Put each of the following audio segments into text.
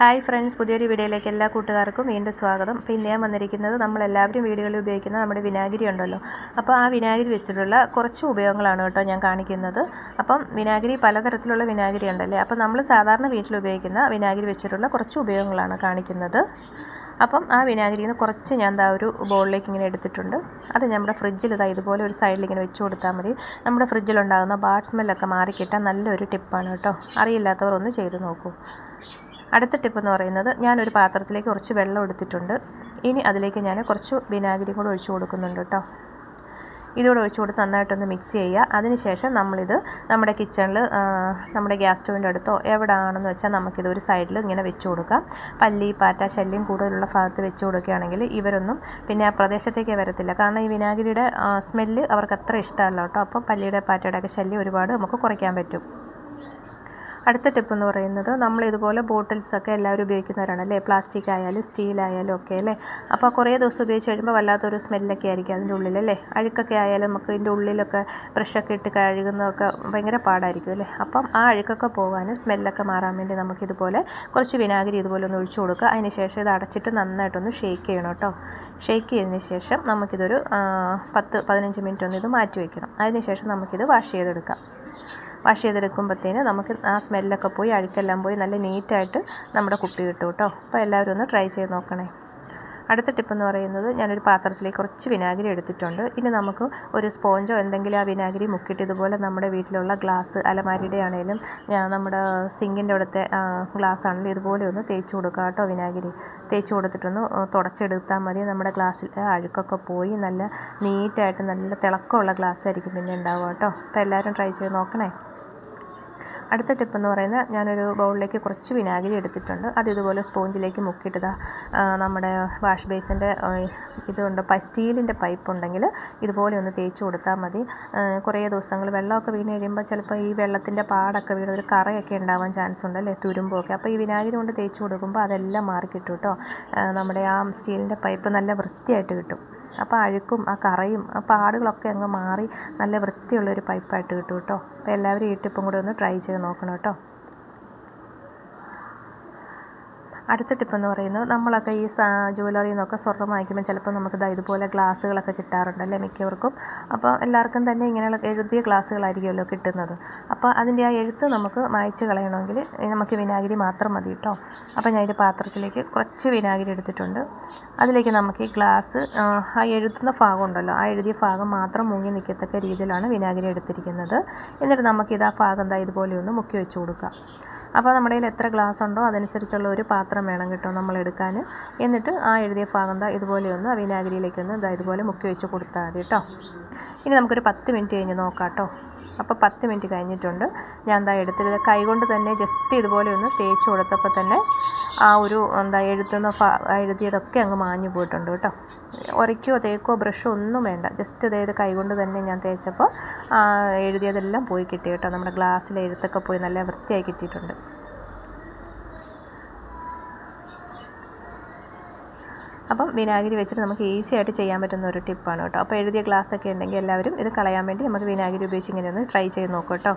Hi friends പുതിയൊരു വീഡിയോയിലേക്ക് എല്ലാ കൂട്ടുകാർക്കും വീണ്ടും സ്വാഗതം. അപ്പോൾ ഇന്ന് ഞാൻ വന്നിരിക്കുന്നത് നമ്മളെല്ലാവരും വീടുകളിൽ ഉപയോഗിക്കുന്ന നമ്മുടെ വിനാഗിരി ഉണ്ടല്ലോ. അപ്പോൾ ആ വിനാഗിരി വെച്ചിട്ടുള്ള കുറച്ച് ഉപയോഗങ്ങളാണ് കേട്ടോ ഞാൻ കാണിക്കുന്നത്. അപ്പം വിനാഗിരി പലതരത്തിലുള്ള വിനാഗിരി ഉണ്ടല്ലേ? അപ്പോൾ നമ്മൾ സാധാരണ വീട്ടിൽ ഉപയോഗിക്കുന്ന വിനാഗിരി വെച്ചിട്ടുള്ള കുറച്ച് ഉപയോഗങ്ങളാണ് കാണിക്കുന്നത്. അപ്പം ആ വിനാഗിരിയിൽ നിന്ന് കുറച്ച് ഞാൻ എന്താ ഒരു ബോളിലേക്ക് ഇങ്ങനെ എടുത്തിട്ടുണ്ട്. അത് നമ്മുടെ ഫ്രിഡ്ജിൽ ഇതാ ഇതുപോലെ ഒരു സൈഡിൽ ഇങ്ങനെ വെച്ച് കൊടുത്താൽ മതി. നമ്മുടെ ഫ്രിഡ്ജിലുണ്ടാകുന്ന ബാഡ് സ്മെല്ലൊക്കെ മാറിക്കിട്ടാൻ നല്ലൊരു ടിപ്പാണ് കേട്ടോ. അറിയില്ലാത്തവർ ഒന്ന് ചെയ്ത് നോക്കൂ. അടുത്ത ടിപ്പ് എന്ന് പറയുന്നത് ഞാനൊരു പാത്രത്തിലേക്ക് കുറച്ച് വെള്ളം എടുത്തിട്ടുണ്ട്. ഇനി അതിലേക്ക് ഞാൻ കുറച്ച് വിനാഗിരി കൂടെ ഒഴിച്ചു കൊടുക്കുന്നുണ്ട് കേട്ടോ ഇതുകൂടെ ഒഴിച്ചു കൊടുത്ത് നന്നായിട്ടൊന്ന് മിക്സ് ചെയ്യുക. അതിനുശേഷം നമ്മളിത് നമ്മുടെ കിച്ചണിൽ നമ്മുടെ ഗ്യാസ് സ്റ്റോവിന്റെ അടുത്തോ എവിടെ ആണെന്ന് വെച്ചാൽ നമുക്കിത് ഒരു സൈഡിൽ ഇങ്ങനെ വെച്ച് കൊടുക്കാം. പല്ലി പാറ്റ ശല്യം കൂടുതലുള്ള ഭാഗത്ത് വെച്ച് കൊടുക്കുകയാണെങ്കിൽ ഇവരൊന്നും പിന്നെ ആ പ്രദേശത്തേക്ക് വരത്തില്ല. കാരണം ഈ വിനാഗിരിയുടെ സ്മെല്ല് അവർക്ക് അത്ര ഇഷ്ടമല്ല കേട്ടോ അപ്പം പല്ലിയുടെ പാറ്റയുടെ ഒക്കെ ശല്യം ഒരുപാട് നമുക്ക് കുറയ്ക്കാൻ പറ്റും. അടുത്ത ടിപ്പ് എന്ന് പറയുന്നത് നമ്മൾ ഇതുപോലെ ബോട്ടിൽസൊക്കെ എല്ലാവരും ഉപയോഗിക്കുന്നവരാണ് അല്ലേ? പ്ലാസ്റ്റിക് ആയാലും സ്റ്റീൽ ആയാലും ഒക്കെ അല്ലേ? അപ്പോൾ കുറേ ദിവസം ഉപയോഗിച്ച് കഴിയുമ്പോൾ വല്ലാത്തൊരു സ്മെല്ലൊക്കെ ആയിരിക്കും അതിന്റെ ഉള്ളിൽ അല്ലേ? അഴുക്കൊക്കെ ആയാലും നമുക്ക് ഇതിന്റെ ഉള്ളിലൊക്കെ ബ്രഷൊക്കെ ഇട്ട് കഴുകുന്നതൊക്കെ ഭയങ്കര പാടായിരിക്കും അല്ലേ? അപ്പം ആ അഴുക്കൊക്കെ പോകാനും സ്മെല്ലൊക്കെ മാറാൻ വേണ്ടി നമുക്കിതുപോലെ കുറച്ച് വിനാഗിരി ഇതുപോലെ ഒന്ന് ഒഴിച്ചു കൊടുക്കുക. അതിന് ശേഷം ഇത് അടച്ചിട്ട് നന്നായിട്ടൊന്ന് ഷേക്ക് ചെയ്യണം കേട്ടോ. ഷേക്ക് ചെയ്തതിന് ശേഷം നമുക്കിതൊരു പത്ത് പതിനഞ്ച് മിനിറ്റ് ഒന്ന് ഇത് മാറ്റി വയ്ക്കണം അതിന് ശേഷം നമുക്കിത് വാഷ് ചെയ്തെടുക്കാം. വാഷ് ചെയ്തെടുക്കുമ്പോഴത്തേന് നമുക്ക് ആ സ്മെല്ലൊക്കെ പോയി അഴുക്കെല്ലാം പോയി നല്ല നീറ്റായിട്ട് നമ്മുടെ കുപ്പി കിട്ടും കേട്ടോ. അപ്പോൾ എല്ലാവരും ഒന്ന് ട്രൈ ചെയ്ത് നോക്കണേ. അടുത്ത ടിപ്പ് എന്ന് പറയുന്നത് ഞാനൊരു പാത്രത്തിലേക്ക് കുറച്ച് വിനാഗിരി എടുത്തിട്ടുണ്ട്. ഇനി നമുക്ക് ഒരു സ്പോഞ്ചോ എന്തെങ്കിലും ആ വിനാഗിരി മുക്കിയിട്ട് ഇതുപോലെ നമ്മുടെ വീട്ടിലുള്ള ഗ്ലാസ് അലമാരിയുടെ ആണെങ്കിലും നമ്മുടെ സിങ്കിന്റെ അവിടുത്തെ ഗ്ലാസ് ആണെങ്കിലും ഇതുപോലെ ഒന്ന് തേച്ച് കൊടുക്കുക കേട്ടോ വിനാഗിരി. തേച്ച് കൊടുത്തിട്ടൊന്ന് തുടച്ചെടുത്താൽ മതി. നമ്മുടെ ഗ്ലാസ്സിൽ അഴുക്കൊക്കെ പോയി നല്ല നീറ്റായിട്ട് നല്ല തിളക്കമുള്ള ഗ്ലാസ് ആയിരിക്കും പിന്നെ ഉണ്ടാവുക കേട്ടോ. അപ്പോൾ എല്ലാവരും ട്രൈ ചെയ്ത് നോക്കണേ. അടുത്ത ടിപ്പ് എന്ന് പറയുന്നത് ഞാനൊരു ബൗളിലേക്ക് കുറച്ച് വിനാഗിരി എടുത്തിട്ടുണ്ട്. അത് ഇതുപോലെ സ്പോഞ്ചിലേക്ക് മുക്കിയിട്ടതാ നമ്മുടെ വാഷ് ബേസിന്റെ ഇതുണ്ട് സ്റ്റീലിന്റെ പൈപ്പ് ഉണ്ടെങ്കിൽ ഇതുപോലെ ഒന്ന് തേച്ച് കൊടുത്താൽ മതി. കുറേ ദിവസങ്ങൾ വെള്ളമൊക്കെ വീണ് കഴിയുമ്പോൾ ചിലപ്പോൾ ഈ വെള്ളത്തിന്റെ പാടൊക്കെ വീണ് ഒരു കറയൊക്കെ ഉണ്ടാവാൻ ചാൻസ് ഉണ്ട് അല്ലേ? തുരുമ്പൊക്കെ. അപ്പോൾ ഈ വിനാഗിരി കൊണ്ട് തേച്ച് കൊടുക്കുമ്പോൾ അതെല്ലാം മാറി കിട്ടും. കേട്ടോ നമ്മുടെ ആ സ്റ്റീലിന്റെ പൈപ്പ് നല്ല വൃത്തിയായിട്ട് കിട്ടും. അപ്പോൾ അഴുക്കും ആ കറയും ആ പാടുകളൊക്കെ അങ്ങ് മാറി നല്ല വൃത്തിയുള്ളൊരു പൈപ്പായിട്ട് കിട്ടും കേട്ടോ അപ്പോൾ എല്ലാവരും ഈ ടിപ്പും കൂടെ ഒന്ന് ട്രൈ ചെയ്ത് നോക്കണം കേട്ടോ അടുത്ത ടിപ്പ് എന്ന് പറയുന്നത് നമ്മളൊക്കെ ഈ ജ്വല്ലറിയിൽ നിന്നൊക്കെ സ്വർണം വാങ്ങിക്കുമ്പോൾ ചിലപ്പോൾ നമുക്ക് ഇതുപോലെ ഗ്ലാസ്സുകളൊക്കെ കിട്ടാറുണ്ടല്ലേ മിക്കവർക്കും? അപ്പോൾ എല്ലാവർക്കും തന്നെ ഇങ്ങനെയുള്ള എഴുതിയ ഗ്ലാസ്സുകളായിരിക്കുമല്ലോ കിട്ടുന്നത്. അപ്പോൾ അതിന്റെ ആ എഴുത്ത് നമുക്ക് മായ്ച്ച് കളയണമെങ്കിൽ നമുക്ക് വിനാഗിരി മാത്രം മതി കേട്ടോ അപ്പോൾ ഞാൻ ഒരു പാത്രത്തിലേക്ക് കുറച്ച് വിനാഗിരി എടുത്തിട്ടുണ്ട്. അതിലേക്ക് നമുക്ക് ഈ ഗ്ലാസ് ആ എഴുതുന്ന ഭാഗം ഉണ്ടല്ലോ ആ എഴുതിയ ഭാഗം മാത്രം മുങ്ങി നിൽക്കത്തക്ക രീതിയിലാണ് വിനാഗിരി എടുത്തിരിക്കുന്നത്. എന്നിട്ട് നമുക്കിത് ആ ഭാഗം എന്താ ഇതുപോലെ ഒന്ന് മുക്കി വെച്ച് കൊടുക്കാം. അപ്പോൾ നമ്മുടെ കയ്യിൽ എത്ര ഗ്ലാസ് ഉണ്ടോ അതനുസരിച്ചുള്ള ഒരു പാത്രം വേണം കേട്ടോ നമ്മൾ എടുക്കാൻ എന്നിട്ട് ആ എഴുതിയ ഭാഗം ദാ ഇതുപോലെ ഒന്ന് വിനാഗിരിയിലേക്കൊന്ന് ഇതാ ഇതുപോലെ മുക്കി വെച്ച് കൊടുത്താൽ മതി കേട്ടോ. ഇനി നമുക്കൊരു പത്ത് മിനിറ്റ് കഴിഞ്ഞ് നോക്കാം കേട്ടോ. അപ്പോൾ പത്ത് മിനിറ്റ് കഴിഞ്ഞിട്ടുണ്ട്. ഞാൻ എന്താ എടുത്തത് കൈകൊണ്ട് തന്നെ ജസ്റ്റ് ഇതുപോലെ ഒന്ന് തേച്ച് കൊടുത്തപ്പോൾ തന്നെ ആ ഒരു എന്താ എഴുതുന്ന എഴുതിയതൊക്കെ അങ്ങ് മാഞ്ഞു പോയിട്ടുണ്ട് കേട്ടോ. ഉരയ്ക്കോ തേക്കോ ബ്രഷോ ഒന്നും വേണ്ട. ജസ്റ്റ് ഇതേത് കൈകൊണ്ട് തന്നെ ഞാൻ തേച്ചപ്പോൾ എഴുതിയതെല്ലാം പോയി കിട്ടി കേട്ടോ. നമ്മുടെ ഗ്ലാസ്സിലെ എഴുത്തൊക്കെ പോയി നല്ല വൃത്തിയായി കിട്ടിയിട്ടുണ്ട്. അപ്പം വിനാഗിരി വെച്ചിട്ട് നമുക്ക് ഈസി ആയിട്ട് ചെയ്യാൻ പറ്റുന്ന ഒരു ടിപ്പാണ് കേട്ടോ. അപ്പോൾ എഴുതിയ ഗ്ലാസ് ഒക്കെ ഉണ്ടെങ്കിൽ എല്ലാവരും ഇത് കളയാൻ വേണ്ടി നമുക്ക് വിനാഗിരി ഉപയോഗിച്ച് ഇങ്ങനെ ഒന്ന് ട്രൈ ചെയ്ത് നോക്കും കേട്ടോ.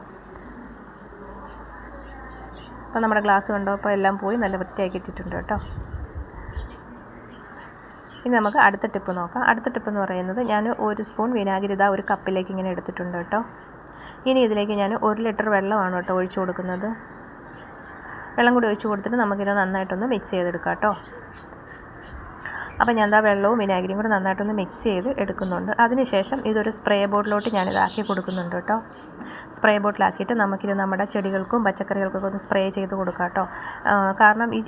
അപ്പോൾ നമ്മുടെ ഗ്ലാസ് കണ്ടോ? അപ്പോൾ എല്ലാം പോയി നല്ല വൃത്തിയാക്കി ഇട്ടിട്ടുണ്ട് കേട്ടോ. ഇനി നമുക്ക് അടുത്ത ടിപ്പ് നോക്കാം. അടുത്ത ടിപ്പ് എന്ന് പറയുന്നത് ഞാൻ ഒരു സ്പൂൺ വിനാഗിരി ഇതാ ഒരു കപ്പിലേക്ക് ഇങ്ങനെ എടുത്തിട്ടുണ്ട് കേട്ടോ. ഇനി ഇതിലേക്ക് ഞാൻ ഒരു ലിറ്റർ വെള്ളമാണ് കേട്ടോ ഒഴിച്ചു കൊടുക്കുന്നത്. വെള്ളം കൂടി ഒഴിച്ചു കൊടുത്തിട്ട് നമുക്കിത് നന്നായിട്ടൊന്ന് മിക്സ് ചെയ്തെടുക്കാം കേട്ടോ. അപ്പോൾ ഞാൻ എന്താ വെള്ളവും വിനാഗിരിയും കൂടെ നന്നായിട്ടൊന്ന് മിക്സ് ചെയ്ത് എടുക്കുന്നുണ്ട്. അതിനുശേഷം ഇതൊരു സ്പ്രേ ബോട്ടിലോട്ട് ഞാനിതാക്കി കൊടുക്കുന്നുണ്ട് കേട്ടോ. സ്പ്രേ ബോട്ടിലാക്കിയിട്ട് നമുക്കിത് നമ്മുടെ ചെടികൾക്കും പച്ചക്കറികൾക്കൊക്കെ ഒന്ന് സ്പ്രേ ചെയ്ത് കൊടുക്കാം കേട്ടോ. കാരണം ഈ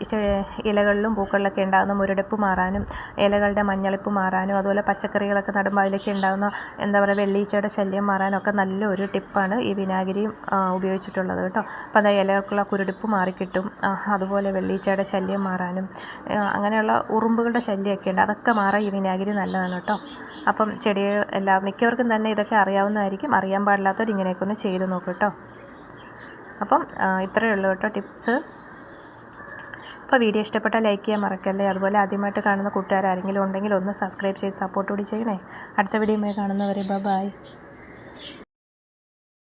ഇലകളിലും പൂക്കളിലൊക്കെ ഉണ്ടാകുന്ന മുരടിപ്പ് മാറാനും ഇലകളുടെ മഞ്ഞളിപ്പ് മാറാനും അതുപോലെ പച്ചക്കറികളൊക്കെ നടുമ്പോൾ അതിലേക്ക് ഉണ്ടാകുന്ന എന്താ പറയുക വെള്ളീച്ചയുടെ ശല്യം മാറാനും ഒക്കെ നല്ലൊരു ടിപ്പാണ് ഈ വിനാഗിരിയും ഉപയോഗിച്ചിട്ടുള്ളത് കേട്ടോ. അപ്പോൾ അതായത് ഇലകൾക്കുള്ള കുരുടിപ്പ് മാറിക്കിട്ടും അതുപോലെ വെള്ളീച്ചയുടെ ശല്യം മാറാനും അങ്ങനെയുള്ള ഉറുമ്പുകളുടെ ശല്യമൊക്കെ ഉണ്ട്. അതൊക്കെ മാറാൻ ഈ വിനാഗിരി നല്ലതാണ് കേട്ടോ. അപ്പം ചെടികൾ എല്ലാ മിക്കവർക്കും തന്നെ ഇതൊക്കെ അറിയാവുന്നതായിരിക്കും. അറിയാൻ പാടില്ലാത്തവർ ഇങ്ങനെയൊക്കെ ഒന്ന് ചെയ്ത് നോക്കും കേട്ടോ അപ്പം ഇത്രയേ ഉള്ളൂ കേട്ടോ ടിപ്സ്. അപ്പോൾ വീഡിയോ ഇഷ്ടപ്പെട്ടാൽ ലൈക്ക് ചെയ്യാൻ മറക്കല്ലേ? അതുപോലെ ആദ്യമായിട്ട് കാണുന്ന കൂട്ടുകാർ ആരെങ്കിലും ഉണ്ടെങ്കിൽ ഒന്ന് സബ്സ്ക്രൈബ് ചെയ്ത് സപ്പോർട്ട് കൂടി ചെയ്യണേ. അടുത്ത വീഡിയോ കാണുന്നവരെ ബൈ